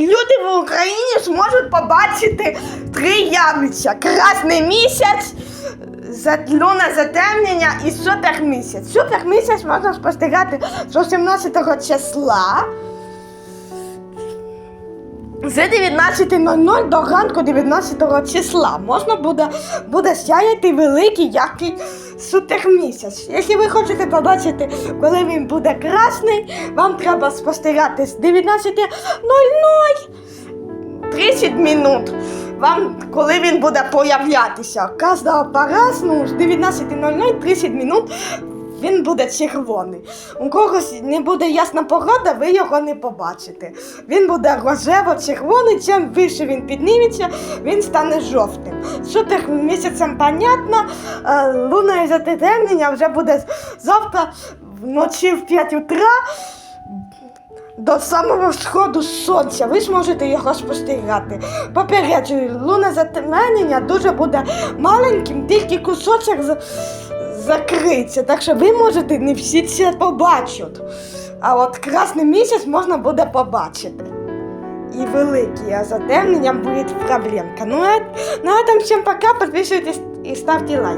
люди в Україні зможуть побачити три явища: Красний місяць, луна затемнення і супермісяць. Супермісяць можна спостерігати з 18 числа. З 19.00 до ранку 19 числа можна буде, буде сяяти великий яркий супермісяць. Якщо ви хочете побачити, коли він буде красний, вам треба спостерігати з 19.00 30 минут. Вам, коли він буде появлятися, кожного по-разному з 19.00 30 минут він буде червоний. У когось не буде ясна погода, ви його не побачите. Він буде рожево-червоний, чим вище він підніметься, він стане жовтим. Супер місяцем понятно, е, луна і затемнення вже буде завтра вночі в 5 утра до самого сходу сонця. Ви зможете його спостерігати. Попереджую, луна затемнення дуже буде маленьким, тільки кусочок за- закриється. Так що ви можете не всі це побачити. А от красний місяць можна буде побачити. І великий, а затемненням буде проблемка. Ну, а на этом всем пока, подписывайтесь и ставьте лайк.